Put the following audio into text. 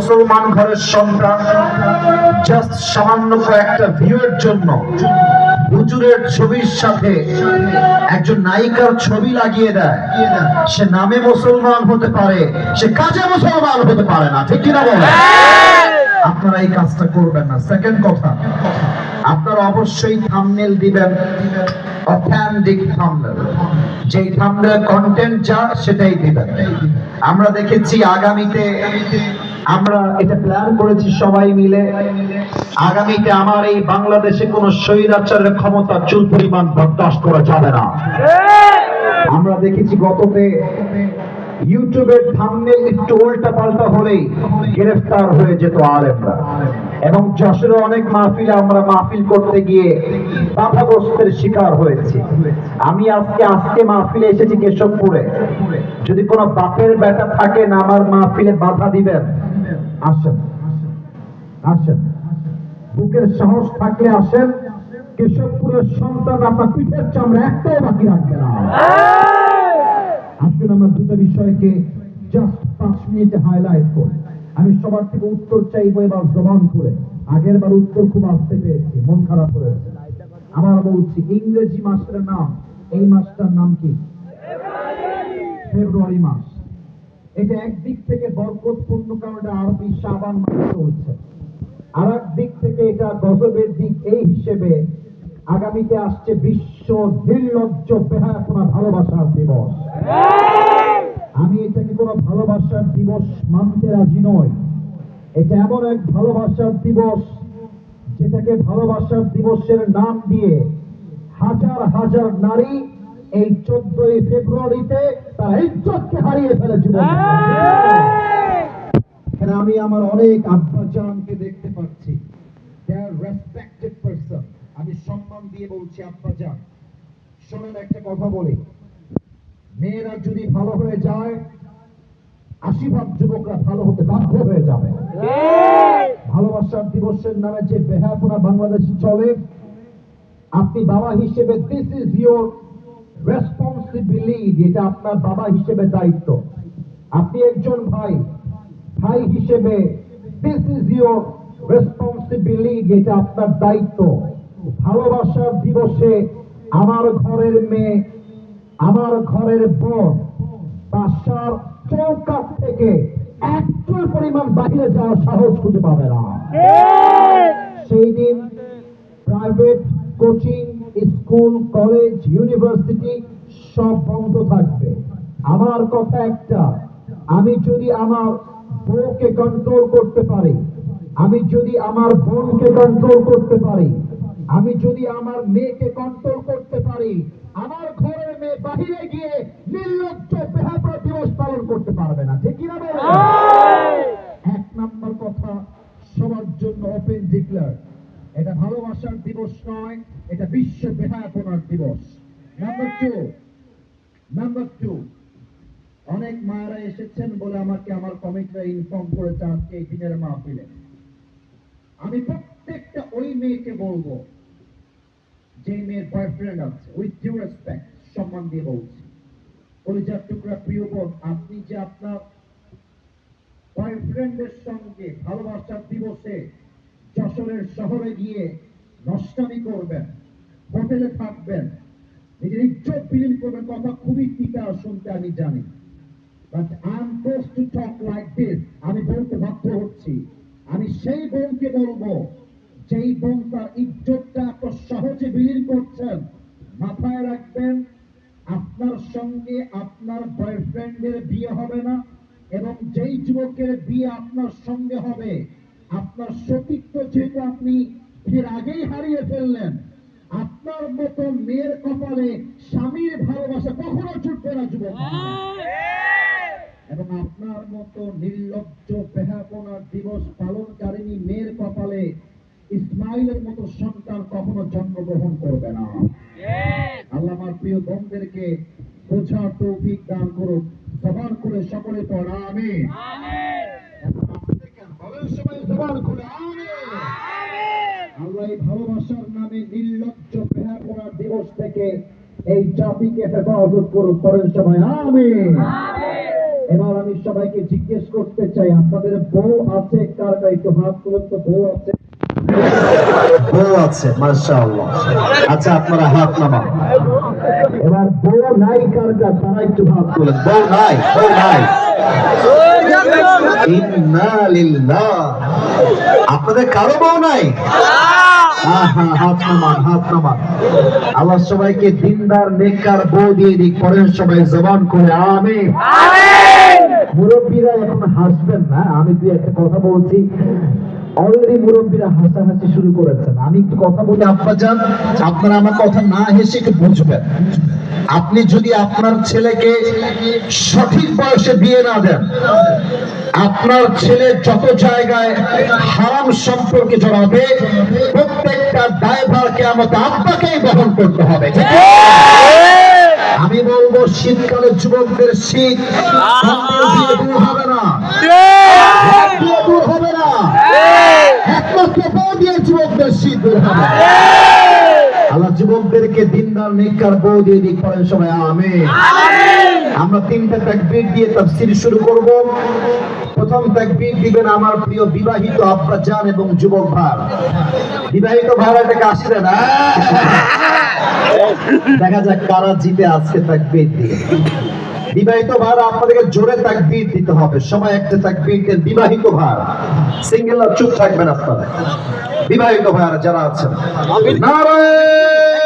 মুসলমান ঘরের সন্তান জাস্ট সামান্য কয়েকটা ভিউয়ের জন্য হুজুরের ছবির সাথে একজন নায়িকার ছবি লাগিয়ে দেয়। সে নামে মুসলমান হতে পারে, সে কাজে মুসলমান হতে পারে না, ঠিক কিনা বলেন? আপনারা এই কাজটা করবেন না। সেকেন্ড কথা, আপনারা অবশ্যই থাম্বনেল দিবেন অথেন্টিক থাম্বনেল যেই থাম্বনেল কন্টেন্ট যা, সেটাই দিবেন। আমরা দেখেছি আগামীতে আমরা এটা প্ল্যান করেছি সবাই মিলে। আগামীতে আমার এই বাংলাদেশে কোনো স্বৈরাচারের ক্ষমতা চুল পরিমাণ বরদাস্ত করা যাবে না। আমরা দেখেছি গততে ইউটিউবের থাম্বনেল একটু উল্টা পাল্টা হলেই গ্রেফতার হয়ে যেত আলেমরা। এবং যশোরে অনেক মাহফিলে আমরা মাহফিল করতে গিয়ে বাধাগ্রস্তের শিকার হয়েছি। আমি আজকে আজকে মাহফিলে এসেছি কেশবপুরে। যদি কোনো বাপের বেটা না, আমার মাহফিলে বাধা দিবেন আসেন। আসেন। বুকের সাহস থাকলে আসেন। কেশবপুরের সন্তান আপনার পিঠের চামড়া একটাও বাকি রাখবে না। আসুন আমরা দুটো বিষয়কে জাস্ট পাঁচ মিনিটে হাইলাইট করি। আমি সবার থেকে উত্তর চাইব এবার জবান করে। আগের বার উত্তর খুব আসতে পেরেছি, মন খারাপ হয়েছে আমার বলছি, ইংরেজি মাসের নাম, এই মাসটার নাম কি? ফেব্রুয়ারি মাস। এটা একদিক থেকে বরকতপূর্ণ কারণ এটা আরবি শাবান মাস চলছে আর দিক থেকে এটা গজবের দিক এই হিসেবে আগামীতে আসছে বিশ্ব নির্লজ্জ বেহায়াপনা ভালোবাসার দিবস। আমি এটাকে কোনো ভালোবাসার দিবস মানতে রাজি নই। এটা এমন এক ভালোবাসার দিবস যেটাকে ভালোবাসার দিবসের নাম দিয়ে হাজার হাজার নারী এই চোদ্দই ফেব্রুয়ারিতে তার ইজ্জতকে হারিয়ে ফেলে জীবন এখানে আমি আমার অনেক আব্বাজানকে দেখতে পাচ্ছি। রেসপেক্টেড পারসন আমি সম্মান দিয়ে বলছি আব্বাজান। শোনেন একটা কথা বলি। মেয়েরা যদি ভালো হয়ে যায় আশি ভাগ যুবকরা ভালো হতে বাধ্য হয়ে যাবে। ভালোবাসার দিবসের নামে যে বেহাপনা বাংলাদেশে চলে আপনি বাবা হিসেবে দিস ইজ ইয়োর রেসপন্সিবিলিটি এটা আপনার বাবা হিসেবে দায়িত্ব। আপনি একজন ভাই ভাই হিসেবে দিস ইজ ইয়োর রেসপন্সিবিলিটি এটা আপনার দায়িত্ব। ভালোবাসার দিবসে আমার ঘরের মেয়ে আমার ঘরের বোন বাসার চৌকাঠ থেকে একচুল পরিমাণ বাহিরে যাওয়ার সাহস খুঁজে পাবে না। সেই দিন private coaching school college university সব বন্ধ থাকবে। আমার কথা একটা আমি যদি আমার বউকে কন্ট্রোল করতে পারি আমি যদি আমার বোনকে কন্ট্রোল করতে পারি আমি যদি আমার মেয়েকে কন্ট্রোল করতে পারি আমার ঘরের মেয়ে বাহিরে গিয়ে নির্লজ্জ বেহাপড়া দিবস পালন করতে পারবে না। ঠিক কিনা এক নাম্বার কথা সবার জন্য ওপেন ডিক্লার ভালোবাসার দিবস নয়, এটা বিশ্ব বেহায়াপনার দিবস। নাম্বার টু নাম্বার টু অনেক মায়েরা এসেছেন বলে আমাকে আমার কমিটিরা ইনফর্ম করেছে আজকে এই দিনের মাহফিলে। আমি প্রত্যেকটা ওই মেয়েকে বলব, যে মেয়ের বয়ফ্রেন্ড আছে উইথ ডিউ রেসপেক্ট সম্মান দিয়ে বলছি। কলিজার টুকরা প্রিয় বোন, আপনি যে আপনার বয়ফ্রেন্ডের সঙ্গে ভালোবাসার দিবসে যশোরের শহরে গিয়ে নষ্টামি করবেন, হোটেলে থাকবেন, নিজের ইজ্জত বিলীন করবেন, কথা খুবই টিকা শুনতে আমি জানি। But I am force to talk like this আমি বলতে বাধ্য হচ্ছি। আমি সেই বোনকে বলব, যেই বোন তার ইজ্জতটা এত সহজে বিলীন করছেন, মাথায় রাখবেন, আপনার সঙ্গে আপনার বয়ফ্রেন্ডের বিয়ে হবে না, এবং যেই যুবকের বিয়ে আপনার সঙ্গে হবে আপনার সতীত্ব যেহেতু আপনি ফের আগেই হারিয়ে ফেললেন আপনার মতো মেয়ের কপালে স্বামীর ভালোবাসা কখনো ছুটবে না যুবক এবং আপনার মতো নির্লজ্জ বেহাপনার দিবস পালনকারিণী মেয়ের কপালে ইসমাইলের মতো সন্তান কখনো জন্মগ্রহণ করবে না। আল্লাহ আমার প্রিয় বোনদেরকে বোঝার তৌফিক দান করুক। সবার করে সকলে পড়া আমি জবান করে আমিন। আল্লাহ এই ভালোবাসার নামে নির্লজ্জ বেহাপনার দিবস থেকে এই জাতিকে হেফাজত করুক করেন সবাই আমিন। এবার আমি সবাইকে জিজ্ঞেস করতে চাই আপনাদের বউ আছে কার কার? একটু হাত তুলুন তো বউ আছে? বউ আছে মাশাআল্লাহ। আচ্ছা আপনারা হাত নামান। এবার বউ নাই কার কার তারা একটু হাত তুলেন বউ নাই বউ নাই। আপনাদের কারও বউ নাই? আল্লাহ সবাইকে দিনদার নেককার বউ দিয়ে দিক পরের সবাই জবান করে আমি মুরব্বীরা এখন হাসবেন না আমি দুই একটা কথা বলছি। অলরেডি মুরব্বীরা হাসাহাসি শুরু করেছেন। আমি কথা বলি আপা যান আপনারা আমার কথা না হেসে একটু বুঝবেন। আপনি যদি আপনার ছেলেকে সঠিক বয়সে বিয়ে না দেন আপনার ছেলে যত জায়গায় হারাম সম্পর্কে জড়াবে প্রত্যেকটা দায়ভার কেমন আব্বাকেই বহন করতে হবে ঠিক আমি বলব শীতকালে যুবকদের শীত হবে না। দূর হবে না একমাত্র বউ দিয়ে যুবকদের শীত দূর হবে আল্লাহ যুবকদেরকে নেককার বউ দিয়ে দিক পরের সময় আমি আমরা তিনটা তাকবীর দিয়ে তাফসীর শুরু করব। প্রথম তাকবীর দিবেন আমার প্রিয় বিবাহিত আব্বা জান এবং যুবক ভাই বিবাহিত ভাইরাটাকে আসলে না। দেখা যাক কারা জিতে আজকে তাকবীর দিয়ে। বিবাহিত ভাইরা আপনাদেরকে জোরে তাকবীর দিতে হবে। সবাই একটা তাকবীর দেন বিবাহিত ভাই সিঙ্গেল চুপ থাকবেন আপনারা। বিবাহিত ভাইরা যারা আছেন। নারায়ণ!